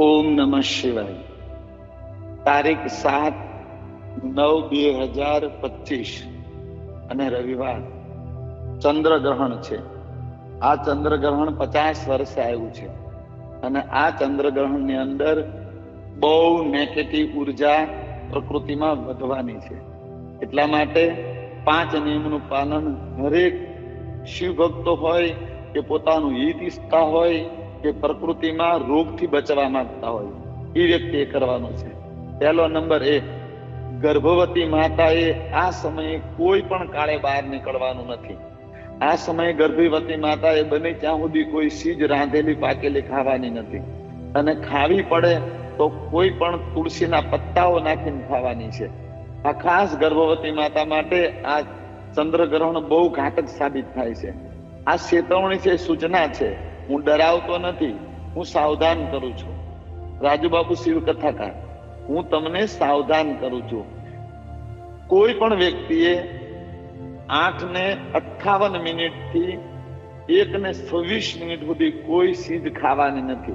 ઓમ નમઃ શિવાય. તારીખ સાત નવ બે હજાર પચીસ. અને રવિવાર ચંદ્રગ્રહણ છે. આ ચંદ્રગ્રહણ પચાસ વર્ષે આવ્યું છે. અને આ ચંદ્રગ્રહણની અંદર બહુ નેગેટિવ ઊર્જા પ્રકૃતિમાં વધવાની છે. એટલા માટે પાંચ નિયમનું પાલન હરેક શિવ ભક્તો હોય કે પોતાનું હિત ઈચ્છતા હોય કે પ્રકૃતિમાં રોગથી બચવા માંગતા હોય એ વ્યક્તિએ કરવાનું છે. પહેલો નંબર એક ગર્ભવતી માતાએ આ સમયે કોઈ પણ કાળે બહાર નીકળવાનું નથી. આ સમયે ગર્ભવતી માતાએ બને ત્યાં સુધી કોઈ સીજ રાંધેલી, પાકેલી ખાવાની નથી. અને ખાવી પડે તો કોઈ પણ તુલસીના પત્તાઓ નાખીને ખાવાની છે. આ ખાસ ગર્ભવતી માતા માટે આ ચંદ્રગ્રહણ બહુ ઘાતક સાબિત થાય છે. આ ચેતવણી છે, સૂચના છે. હું ડરાવતો નથી, હું સાવધાન કરું છું. રાજુબાબુ શિવ કથાકાર હું તમને સાવધાન કરું છું. કોઈ પણ વ્યક્તિએ આઠ ને અઠાવન મિનિટથી એક ને છવ્વીસ મિનિટ સુધી કોઈ સીધ ખાવાની નથી.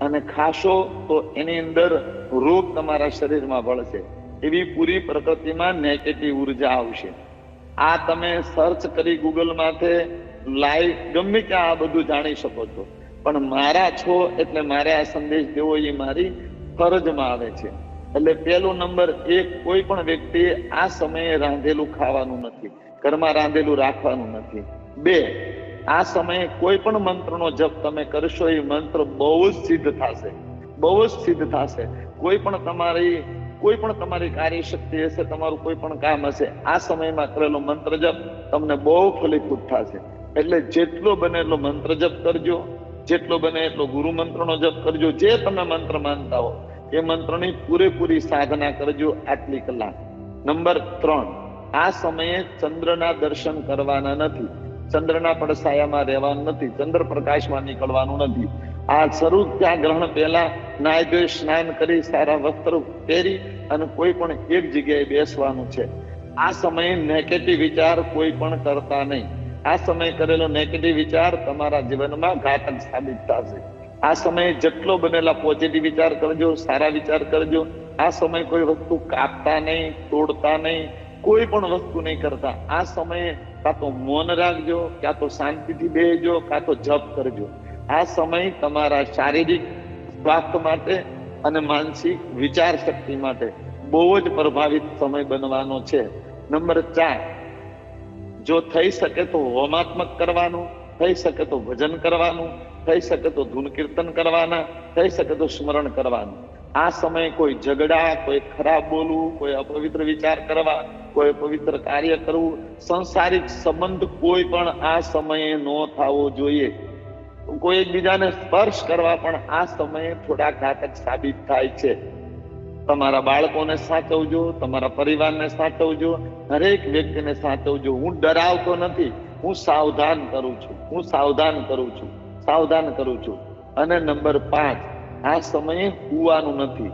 અને ખાશો તો એની અંદર રોગ તમારા શરીરમાં ભળશે એવી પૂરી પ્રકૃતિમાં નેગેટિવ ઊર્જા આવશે. આ તમે સર્ચ કરી ગૂગલ માથે લાઈવ ગમે ત્યાં આ બધું જાણી શકો છો. પણ મારા છો એટલે મારે આ સંદેશ દેવો એ મારી ફરજમાં આવે છે. એટલે પહેલો નંબર એક કોઈ પણ વ્યક્તિએ આ સમયે રાંધેલું ખાવાનું નથી, ઘરમાં રાંધેલું રાખવાનું નથી. બે, આ સમયે કોઈ પણ મંત્રનો જપ તમે કરશો એ મંત્ર બહુ જ સિદ્ધ થશે. બહુ જ સિદ્ધ થશે. કોઈ પણ તમારી, કોઈ પણ તમારી કાર્યશક્તિ હશે, તમારું કોઈ પણ કામ હશે, આ સમયમાં કરેલો મંત્ર જપ તમને બહુ ફલીભૂત થશે. એટલે જેટલો બને એટલો મંત્ર જપ કરજો. જેટલો બને એટલો ગુરુ મંત્રનો જપ કરજો. જે તમે મંત્ર માનતા હો, એ મંત્રની પૂરેપૂરી સાધના કરજો આટલી કલાક. નંબર ત્રણ, આ સમયે ચંદ્રના દર્શન કરવાના નથી. ચંદ્રના પડછાયામાં રહેવાનું નથી. ચંદ્ર પ્રકાશમાં નીકળવાનું નથી. આ શરૂ ત્યાં ગ્રહણ પહેલા નાય ધોઈ સ્નાન કરી, સારા વસ્ત્ર પહેરી અને કોઈ પણ એક જગ્યાએ બેસવાનું છે. આ સમયે નેગેટિવ વિચાર કોઈ પણ કરતા નહીં. આ સમયે કરેલો નેગેટિવ વિચાર તમારા જીવનમાં ઘાતક સાબિત થશે આ સમયે જેટલો બનેલા પોઝિટિવ વિચાર કરજો, સારા વિચાર કરજો. આ સમયે કોઈ વસ્તુ કાપતા નહીં, તોડતા નહીં, કોઈ પણ વસ્તુ નહીં કરતા. આ સમયે કાં તો મૌન રાખજો, કાં તો શાંતિથી બેસજો કાં તો જપ કરજો. આ સમય તમારા શારીરિક સ્વાસ્થ્ય માટે અને માનસિક વિચાર શક્તિ માટે બહુ જ પ્રભાવિત સમય બનવાનો છે. નંબર ચાર જો થઈ શકે તો હોમાત્મક કરવાનું, થઈ શકે તો ભજન કરવાનું, થઈ શકે તો ધૂન કીર્તન કરવાના, થઈ શકે તો સ્મરણ કરવાનું. આ સમયે કોઈ ઝઘડા, કોઈ ખરાબ બોલવું, કોઈ અપવિત્ર વિચાર કરવા, કોઈ પવિત્ર કાર્ય કરવું, સંસારિક સંબંધ કોઈ પણ આ સમયે ન થવો જોઈએ. કોઈ એકબીજાને સ્પર્શ કરવા પણ આ સમયે થોડા ઘાતક સાબિત થાય છે. તમારા બાળકોને સાચવજો, તમારા પરિવારને સાચવજો દરેક વ્યક્તિને સાચવજો. હું ડરાવતો નથી, હું સાવધાન કરું છું, હું સાવધાન કરું છું, સાવધાન કરું છું. અને નંબર પાંચ, આ સમયે હુવાનું નથી.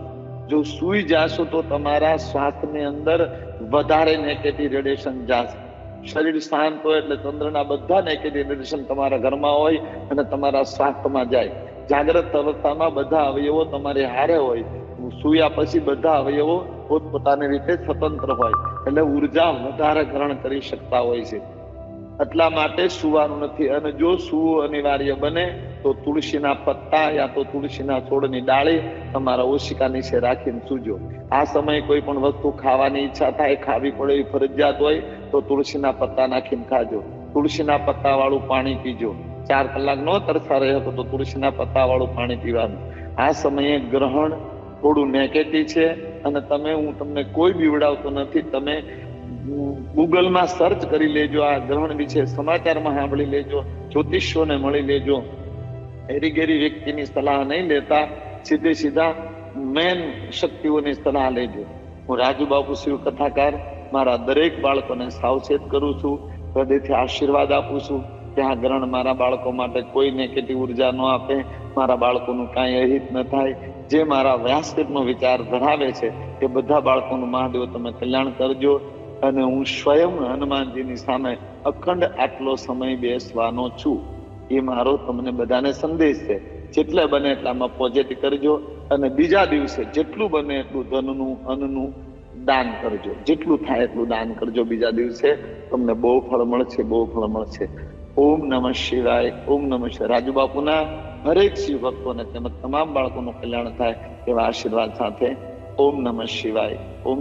જો સુઈ જાશો તો તમારા શ્વાસની અંદર વધારે નેગેટિવ રેડિયેશન જશે. શરીર શાંત હોય એટલે ચંદ્રના બધા નેગેટિવ રેડિયેશન તમારા ઘરમાં હોય અને તમારા સ્વાસ્થ્યમાં જાય. જાગ્રત અવસ્થામાં બધા અવયવો તમારે હારે હોય. સુયા પછી બધા અવયવો પોતપોતાની રીતે સ્વતંત્ર હોય એટલે ઊર્જા વધારે ગ્રહણ કરી શકતા હોય છે. એટલા માટે સુવાનું નથી અને જો સુવું અનિવાર્ય બને તો તુલસીના પત્તા યા તો તુલસીના છોડની ડાળી તમારા ઓશિકા નીચે રાખીને સૂજો. આ સમયે કોઈ પણ વસ્તુ ખાવાની ઈચ્છા થાય, ખાવી પડે એવી ફરજિયાત હોય તો તુલસીના પત્તા નાખીને ખાજો. તુલસીના પત્તા વાળું પાણી પીજો. ચાર કલાક નો તરસા રહ્યો તો તુલસીના પત્તા વાળું પાણી પીવાનું. આ સમયે ગ્રહણ થોડું નેગેટિવ છે અને તમે હું તમને કોઈ બીવડાવતો નથી. તમે ગૂગલમાં સર્ચ કરી લેજો, આ ગ્રહણ વિશે સમાચારમાં સાંભળી લેજો, જ્યોતિષોને મળી લેજો. એરી ગેરી વ્યક્તિની સલાહ નહીં લેતા, સીધે સીધા મેન શક્તિઓની સલાહ લેજો. હું રાજુબાબુ શિવ કથાકાર, મારા દરેક બાળકોને સાવચેત કરું છું, હૃદયથી આશીર્વાદ આપું છું. કે આ ગ્રહણ મારા બાળકો માટે કોઈ નેગેટિવ ઊર્જા ન આપે, મારા બાળકોનું કાંઈ અહિત ન થાય. જે મારા વ્યાસપીઠનો વિચાર ધરાવે છે એ બધા બાળકોનું મહાદેવ તમે કલ્યાણ કરજો અને હું સ્વયં હનુમાનજીની સામે અખંડ આટલો સમય બેસવાનો છું. એ મારો તમને બધાને સંદેશ છે. જેટલે બને એટલામાં પોઝિટિવ કરજો અને બીજા દિવસે જેટલું બને એટલું ધનનું, અન્નનું દાન કરજો. જેટલું થાય એટલું દાન કરજો બીજા દિવસે. તમને બહુ ફળ મળશે, બહુ ફળ મળશે. ઓમ નમઃ શિવાય, ઓમ નમઃ શિવાય. રાજુ બાપુના હરેક શિવ ભક્તોને તેમજ તમામ બાળકોનું કલ્યાણ થાય એવા આશીર્વાદ સાથે. ઓમ નમઃ શિવાય. ઓમ